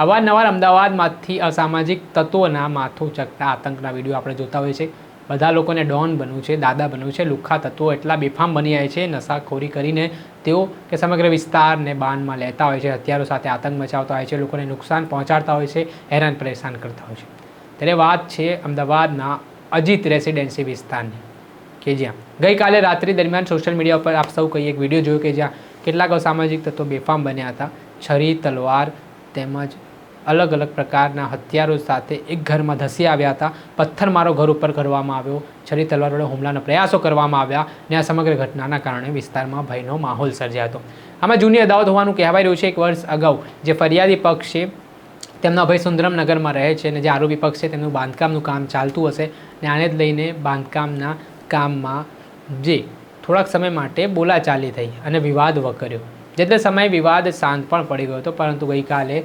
અવારનવાર અમદાવાદમાંથી અસામાજિક તત્વોના માથું ચકતા આતંકના વીડિયો આપણે જોતા હોઈએ છીએ. બધા લોકોને ડોન બનવું છે, દાદા બનવું છે, લુખ્ખા તત્વો એટલા બેફામ બની જાય છે, નશાખોરી કરીને તેઓ કે સમગ્ર વિસ્તારને બાનમાં લેતા હોય છે. હથિયારો સાથે આતંક મચાવતા હોય છે, લોકોને નુકસાન પહોંચાડતા હોય છે, હેરાન પરેશાન કરતા હોય છે. ત્યારે વાત છે અમદાવાદના અજીત રેસિડેન્સી વિસ્તારની, કે જ્યાં ગઈકાલે રાત્રિ દરમિયાન સોશિયલ મીડિયા ઉપર આપ સૌ કઈ એક વીડિયો જોયો કે જ્યાં કેટલાક અસામાજિક તત્વો બેફામ બન્યા હતા. છરી, તલવાર તેમજ અલગ અલગ પ્રકારના હથિયારો સાથે એક ઘરમાં ધસી આવ્યા હતા. પથ્થરમારો ઘર ઉપર કરવામાં આવ્યો. છરી તલવાર વડે હુમલાના પ્રયાસો કરવામાં આવ્યા ને આ સમગ્ર ઘટનાના કારણે વિસ્તારમાં ભયનો માહોલ સર્જાયો હતો. આમાં જૂની અદાવત હોવાનું કહેવાય રહ્યું છે એક વર્ષ અગાઉ, જે ફરિયાદી પક્ષ છે તેમના ભાઈ સુંદરમ નગરમાં રહે છે અને જે આરોપી પક્ષ છે તેમનું બાંધકામનું કામ ચાલતું હશે ને આને જ લઈને બાંધકામના કામમાં જે થોડાક સમય માટે બોલાચાલી થઈ અને વિવાદ વકર્યો. જેટલે સમયે વિવાદ શાંત પણ પડી ગયો હતો, પરંતુ ગઈકાલે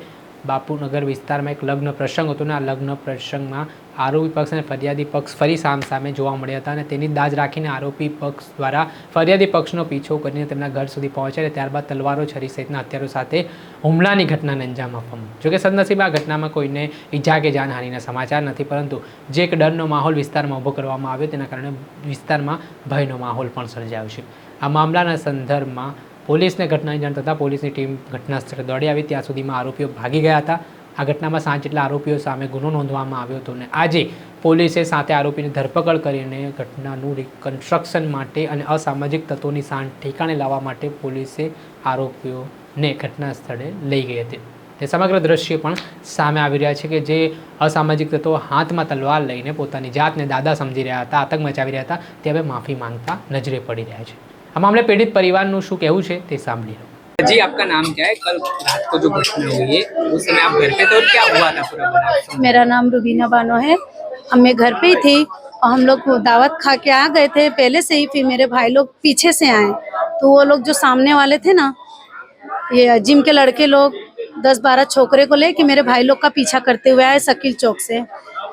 બાપુનગર વિસ્તારમાં એક લગ્ન પ્રસંગ હતો અને આ લગ્ન પ્રસંગમાં આરોપી પક્ષ અને ફરિયાદી પક્ષ ફરી સામ સામે જોવા મળ્યા હતા અને તેની દાજ રાખીને આરોપી પક્ષ દ્વારા ફરિયાદી પક્ષનો પીછો કરીને તેમના ઘર સુધી પહોંચ્યા અને ત્યારબાદ તલવારો છરી સહિતના હથિયારો સાથે હુમલાની ઘટનાને અંજામ આપવામાં જોકે સદનસીબે આ ઘટનામાં કોઈને ઈજા કે જાનહાનિના સમાચાર નથી, પરંતુ જે એક ડરનો માહોલ વિસ્તારમાં ઊભો કરવામાં આવ્યો, તેના કારણે વિસ્તારમાં ભયનો માહોલ પણ સર્જાયો છે. આ મામલાના સંદર્ભમાં પોલીસને ઘટનાની જાણ થતાં પોલીસની ટીમ ઘટનાસ્થળે દોડી આવી. ત્યાં સુધીમાં આરોપીઓ ભાગી ગયા હતા. આ ઘટનામાં સાત જેટલા આરોપીઓ સામે ગુનો નોંધવામાં આવ્યો હતો અને આજે પોલીસે સાથે આરોપીની ધરપકડ કરીને ઘટનાનું રિકન્સ્ટ્રક્શન માટે અને અસામાજિક તત્વોની સાંઠ ઠેકાણે લાવવા માટે પોલીસે આરોપીઓને ઘટના સ્થળે લઈ ગઈ હતી. તે સમગ્ર દ્રશ્ય પણ સામે આવી રહ્યા છે કે જે અસામાજિક તત્વો હાથમાં તલવાર લઈને પોતાની જાતને દાદા સમજી રહ્યા હતા, આતંક મચાવી રહ્યા હતા, તે હવે માફી માંગતા નજરે પડી રહ્યા છે. આ મામલે પીડિત પરિવારનું શું કહેવું છે તે સાંભળી લો जी आपका नाम क्या है कल रात को जो घटना हुई है उस समय आप घर पे थे और क्या हुआ था पूरा बनारस मेरा नाम रुबीना बानो है हम मैं घर पे ही थी और हम लोग दावत खा के आ गए थे पहले से ही फिर मेरे भाई लोग पीछे से आए तो वो लोग जो सामने वाले थे ना ये जिम के लड़के लोग दस बारह छोकरे को लेके मेरे भाई लोग का पीछा करते हुए आए शकील चौक से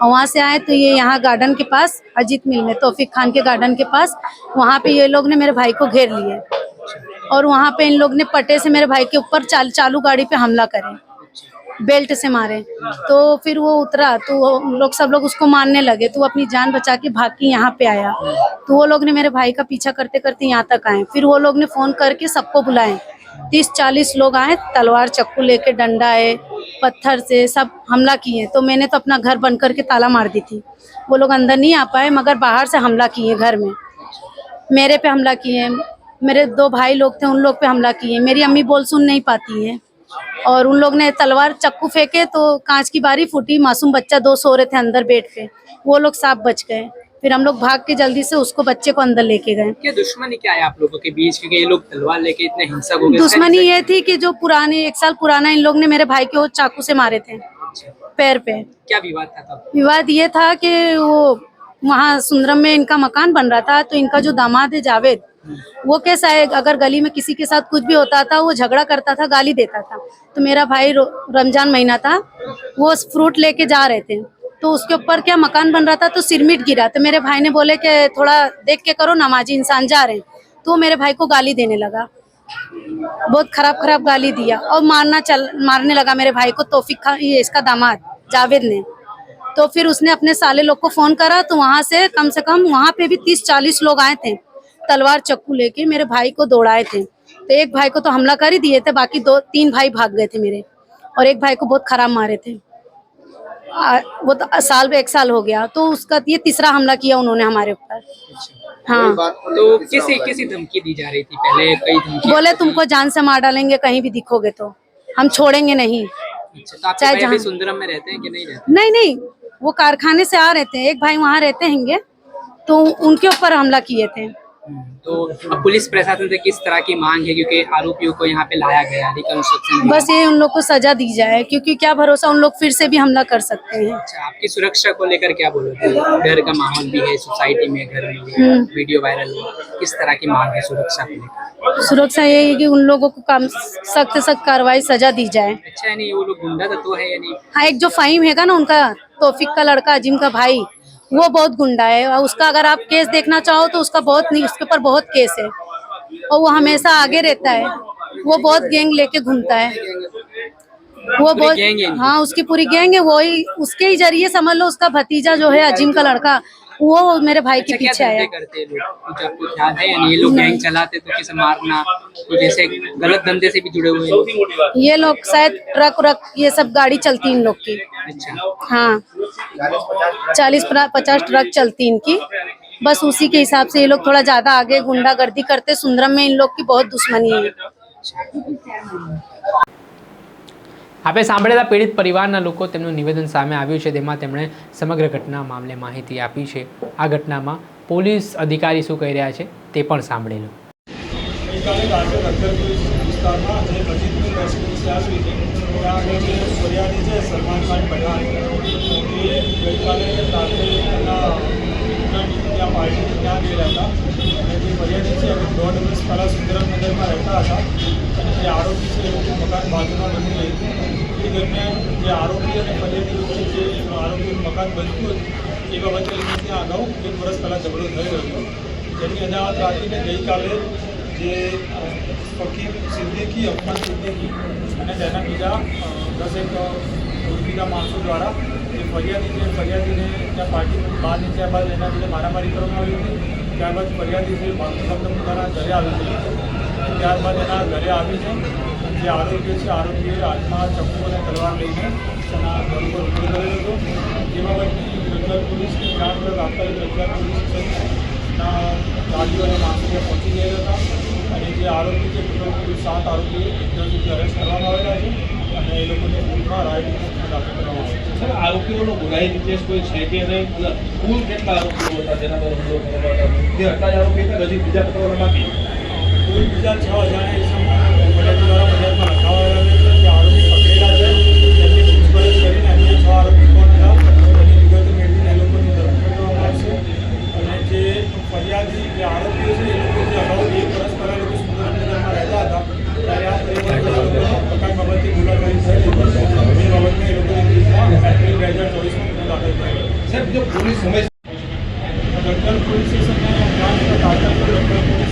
और वहाँ से आए तो ये यहाँ गार्डन के पास अजीत मिल में तौफीक खान के गार्डन के पास वहाँ पे ये लोग ने मेरे भाई को घेर लिए और वहाँ पे इन लोग ने पटे से मेरे भाई के ऊपर चाल, चालू गाड़ी पे हमला करे बेल्ट से मारे। तो फिर वो उतरा तो वो लोग सब लोग उसको मारने लगे। तो अपनी जान बचा के भाग के यहाँ पे आया। तो वो लोग ने मेरे भाई का पीछा करते करते यहाँ तक आए। फिर वो लोग ने फ़ोन करके सबको बुलाए। तीस चालीस लोग आए तलवार चक्कू लेके डंडा है पत्थर से सब हमला किए तो मैंने तो अपना घर बंद करके ताला मार दी थी। वो लोग अंदर नहीं आ पाए, मगर बाहर से हमला किए घर में। मेरे पे हमला किए मेरे दो भाई लोग थे, उन लोग पे हमला किए मेरी अम्मी बोल सुन नहीं पाती हैं। और उन लोग ने तलवार, चक्कू फेंके तो कांच की बारी फूटी। मासूम बच्चा दो सो रहे थे अंदर बेड पे वो लोग साफ़ बच गए। फिर हम लोग भाग के जल्दी से उसको बच्चे को अंदर लेके गए। क्या दुश्मनी क्या है आप लोगों के बीच? क्योंकि ये लोग तलवार लेके इतने हिंसक हो गए। दुश्मनी ये थी कि जो पुराने एक साल पुराना इन लोग ने मेरे भाई को चाकू से मारे थे पैर पे। क्या विवाद था तब? विवाद ये था कि वो वहाँ सुंदरम में इनका मकान बन रहा था तो इनका जो दामाद है जावेद वो कैसा है? अगर गली में किसी के साथ कुछ भी होता था वो झगड़ा करता था गाली देता था। तो मेरा भाई रमज़ान महीना था वो फ्रूट लेके जा रहे थे। तो उसके ऊपर क्या मकान बन रहा था तो सिरमिट गिरा। तो मेरे भाई ने बोले कि थोड़ा देख के करो, नमाजी इंसान जा रहे हैं। तो मेरे भाई को गाली देने लगा। बहुत खराब खराब गाली दिया और मारना चल, मारने लगा मेरे भाई को, तोफिक खान, ये इसका दामाद, जावेद ने। तो फिर उसने अपने साले लोग को फ़ोन करा तो वहाँ से कम से कम वहाँ पे भी तीस चालीस लोग आए थे, तलवार चक्कू लेके मेरे भाई को दौड़ाए थे। तो एक भाई को तो हमला कर ही दिए थे, बाकी दो, तीन भाई भाग गए थे मेरे। और एक भाई को बहुत खराब मारे थे। आ, वो तो साल एक साल हो गया तो उसका ये तीसरा हमला किया उन्होंने हमारे ऊपर। हाँ। तो किसी किसी धमकी दी जा रही थी पहले कई धमकी बोले तुमको जान से मार डालेंगे कहीं भी दिखोगे तो। हम छोड़ेंगे नहीं। अच्छा, तो चाहे जहाँ- सुंदरम में रहते हैं कि नहीं रहते? नहीं नहीं वो कारखाने से आ रहे थे एक भाई वहाँ रहते हैंगे तो उनके ऊपर हमला किए थे। तो अब पुलिस प्रशासन से किस तरह की मांग है? क्योंकि आरोपियों को यहाँ पे लाया गया रिकंस्ट्रक्शन बस ये उन लोग को सजा दी जाए क्योंकि क्या भरोसा उन लोग फिर से भी हमला कर सकते हैं। अच्छा आपकी सुरक्षा को लेकर क्या बोलोगे? डर का माहौल भी है सोसाइटी में घर में हम्म। वीडियो वायरल किस तरह की मांग है सुरक्षा को लेकर? सुरक्षा यही है कि उन लोगों को काम सख्त सख्त कार्रवाई सजा दी जाए। अच्छा नहीं वो लोग गुंडा तत्व है या नहीं हाँ एक जो फाइम है ना उनका तोफिक का लड़का अजीम का भाई वो बहुत गुंडा है और उसका अगर आप केस देखना चाहो तो उसका बहुत नहीं उसके ऊपर बहुत केस है। और वो हमेशा आगे रहता है। वो बहुत गैंग लेके घूमता है। वो बहुत है। हाँ उसकी पूरी गैंग है। वही उसके ही ज़रिए समझ लो उसका भतीजा जो है अजीम का लड़का वो मेरे भाई के अच्छा पीछे आया। करते हैं कुछ आपको ध्यान है? ये लोग गैंग चलाते तो किसे मारना? कुछ ऐसे गलत धंधे से भी जुड़े हुए ये लोग शायद ट्रक व्रक ये सब गाड़ी चलती इन लोग की। अच्छा। हाँ। चालीस पचास ट्रक चलती इनकी। बस उसी के हिसाब से ये लोग थोड़ा ज़्यादा आगे गुंडागर्दी करते। सुंदरम में इन लोग की बहुत दुश्मनी है। આપણે સાંભળેલા પીડિત પરિવારના લોકો તેમનું નિવેદન સામે આવ્યું છે, તેમાં તેમણે સમગ્ર ઘટના મામલે માહિતી આપી છે. આ ઘટનામાં પોલીસ અધિકારી શું કહી રહ્યા છે તે પણ સાંભળેલું. ગઈકાલે કાંકરેજ અખતરપુર છે. ત્યાં આગળ પઠાણ, એ ગઈકાલે રાત્રે એમના મિત્રની ત્યાં પાર્ટી ત્યાં ગયેલા હતા અને જે ફરિયાદી છે એ દોઢ વર્ષ પહેલાં સુંદરમનગરમાં રહેતા હતા અને જે આરોપી છે એ લોકો મકાન બાજુમાં બની રહી હતી એ દરમિયાન જે આરોપી અને ફરિયાદી વચ્ચે જે આરોપીનું મકાન બનતું હતું એ બાબતે લઈને ત્યાં અગાઉ એક વર્ષ પહેલાં ઝઘડો થયો હતો જેની અદાવત રાખીને ગઈકાલે જે અ, ફકીર સિદ્દીકી અફમાન સિદ્દીકી અને તેના બીજા અ, દસ એક ઓળખીતા માણસો દ્વારા જે ફરિયાદી છે ફરિયાદીને ત્યાં પાર્ટી બહાર નીકળ્યા બાદ એના લીધે મારામારી કરવામાં આવી હતી. ત્યારબાદ ફરિયાદી છે ફક્ત પોતાના ઘરે આવી છે. ત્યારબાદ એના ઘરે આવીને જે આરોપીઓ છે, આરોપીએ હાથમાં ચપ્પુ અને તલવાર લઈને તેના ઘર ઉપર હુમલો કરેલો હતો. જે બાબતની રજૂઆત પોલીસની જાણ પર તાત્કાલિક રજૂઆત પોલીસ સ્ટેશનના ગાડીઓ અને માણસો પહોંચી ગયેલા હતા. અને જે આરોપી છે ટોટલ સાત આરોપીઓ સુધી અરેસ્ટ કરવામાં છે એ લોકોને ભૂલમાં રાયટ દાખલ કરવામાં આવે છે. આરોપીઓનો ગુનાહિત ઇતિહાસ કોઈ છે કે નહીં? કુલ કેટલા આરોપીઓ હતા જેના પર હુમલો કરવામાં આવ્યો? કે આરોપી હતા હજી બીજા પકડવાના બાકી? કુલ બીજા છ અજાણ્યા ઇસમો ફરિયાદી દ્વારા ફરિયાદમાં લખાવાયેલા છે જે આરોપી પકડેલા છે તેમની પૂછપરછ કરીને અન્ય છ આરોપી કોણ હતા એની વિગતો મેળવીને એ લોકોની ધરપકડ કરવામાં આવશે અને જે ફરિયાદી જે આરોપીઓ છે એ લોકો જે અગાઉ એક વર્ષ પહેલાં લોકો સુંદરનગરમાં રહેતા હતા ત્યારે આ ફરિયાદી મકાન બાબતની મુલાકાત થયેલી એ બાબતને એ લોકોની કેસમાં એપ્રિલ બે હજાર ચોવીસમાં ગુનો દાખલ થયેલો સાહેબ જો પોલીસ સમય ગઢકલ પોલીસ સ્ટેશનને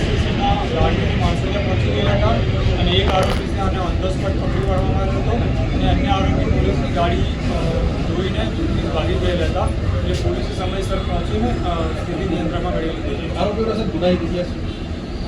સ્ટેશનના ગાડીની માણસો પહોંચી ગયેલા હતા અને એક આરોપી આને ઓન ધ સ્પોટ પકડી પાડવામાં આવ્યો હતો. અને અન્ય આરોપી પોલીસની ગાડી જોઈને ભાગી ગયેલા હતા. એટલે પોલીસે સમયસર પહોંચીને સ્થિતિ નિયંત્રણમાં મેળવી લીધી ગુનાહિત ઇતિહાસ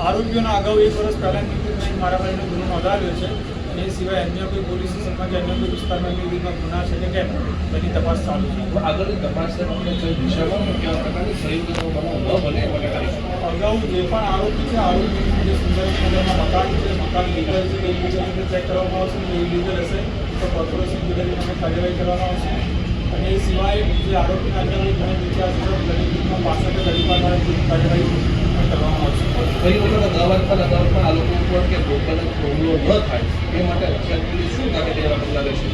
આરોપીઓના અગાઉ એક વર્ષ પહેલાંની મારા મારામારીનો ગુનો નોંધાવ્યો છે. એ સિવાય અન્ય કોઈ પોલીસ સ્ટેશનમાં કે અન્ય કોઈ વિસ્તારમાં એમની રીતના ગુના છે કે કેમ? તેની તપાસ ચાલુ છે. આગળની તપાસ આપણે કઈ દિશામાં કેવા પ્રકારની સંયુક્ત બનાવ ન બને? એ માટે કરીશું અગાઉ જે પણ આરોપી છે આરોપી જે સુંદરનગરમાં મકાન છે મકાન લીગલ છે એ બીજા રીતે ચેક કરવામાં આવશે એ લીગલ હશે તો કોર્પોરેશન લીગલ અમે કાર્યવાહી કરવામાં આવશે. અને એ સિવાય જે આરોપી કાર્યવાહી ગુનો ઇતિહાસ છે ગરીબીમાં પાસઠ અધિકાર કાર્યવાહી કરવામાં આવશે. ફરી વખત અદાવતમાં અદાવતમાં આ લોકો ઉપર કે લોકોને હુમલો ન થાય, એ માટે રક્ષા પોલીસ શું કાકે તેના પગલાં લેશે?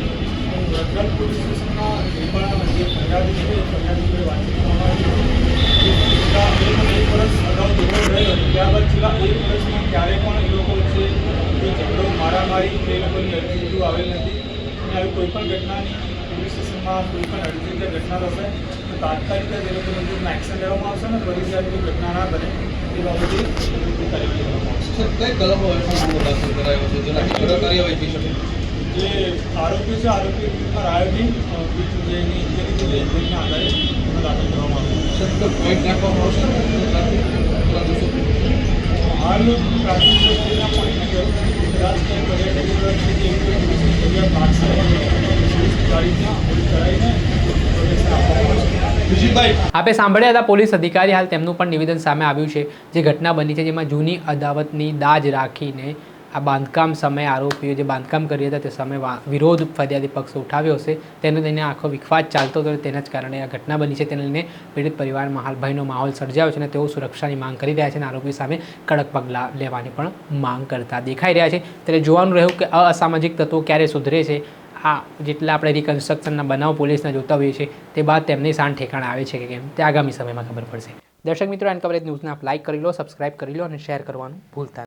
રતગલ પોલીસ સ્ટેશનના જે પણ જે ફરિયાદી છે, એ ફરિયાદી વાતચીત કરવામાં આવી છે એક વર્ષ અગાઉ ઝઘડો થયેલો. ત્યારબાદ છેલ્લા એક વર્ષમાં ક્યારે પણ એ લોકો છે એ ઝઘડો, મારામારી, એ લોકોની અરજી આવેલ નથી. અને આવી કોઈ પણ ઘટનાની પોલીસ સ્ટેશનમાં કોઈ પણ અરજી કે ઘટના થશે, તો તાત્કાલિક જ એ લોકોની એક્શન લેવામાં આવશે ફરીથી આવી કોઈ ઘટના ના બને. એ બાબતે યોગ્ય કાર્યવાહી કરવામાં આવશે સર કઈ કલમો હેઠળ ગુનો દાખલ કરાયો છે જેનાથી કડક કાર્યવાહી થઈ શકે જે આરોપી છે આરોપી પર આયોજિત જે એની ઇન્જરી છે ઇન્જરીના આધારે ગુનો દાખલ કરવામાં આવ્યો સર તો પોઈન્ટ નાખવામાં આવશે પેલા દોષો હાલ પ્રાથમિક દ્રષ્ટિના પોઈન્ટની જરૂર નથી કદાચ કંઈ પર્યટક વિભાગથી કે એવી કોઈ પોલીસની ફરિયાદ લાગશે પોલીસ ગાડીને પોલીસ કરાવીને પ્રોટેક્શન આપવામાં આવશે વિજયભાઈ આપે સાંભળ્યા હતા પોલીસ અધિકારી હાલ તેમનું પણ નિવેદન સામે આવ્યું છે. જે ઘટના બની છે જેમાં જૂની અદાવતની દાજ રાખીને આ બાંધકામ સમયે આરોપીઓ જે બાંધકામ કરી હતા તે સમયે વિરોધ ફરિયાદી પક્ષ ઉઠાવ્યો હશે. તેને લઈને આખો વિખવાદ ચાલતો હતો તેના જ કારણે આ ઘટના બની છે. તેને લઈને પીડિત પરિવારમાં હાલ ભયનો માહોલ સર્જાયો છે અને તેઓ સુરક્ષાની માંગ કરી રહ્યા છે અને આરોપી સામે કડક પગલાં લેવાની પણ માંગ કરતા દેખાઈ રહ્યા છે. ત્યારે જોવાનું રહ્યું કે અસામાજિક તત્વો ક્યારે સુધરે છે. આ જેટલા આપણે રિકન્સ્ટ્રક્શનના બનાવ પોલીસના જોતા હોઈએ છીએ, તે બાદ તેમની શાન ઠેકાણ આવે છે કે કેમ, તે આગામી સમયમાં ખબર પડશે દર્શક મિત્રો એન કવરેજ ન્યૂઝને આપ લાઇક કરી લો સબસ્ક્રાઇબ કરી લો અને શેર કરવાનું ભૂલતા.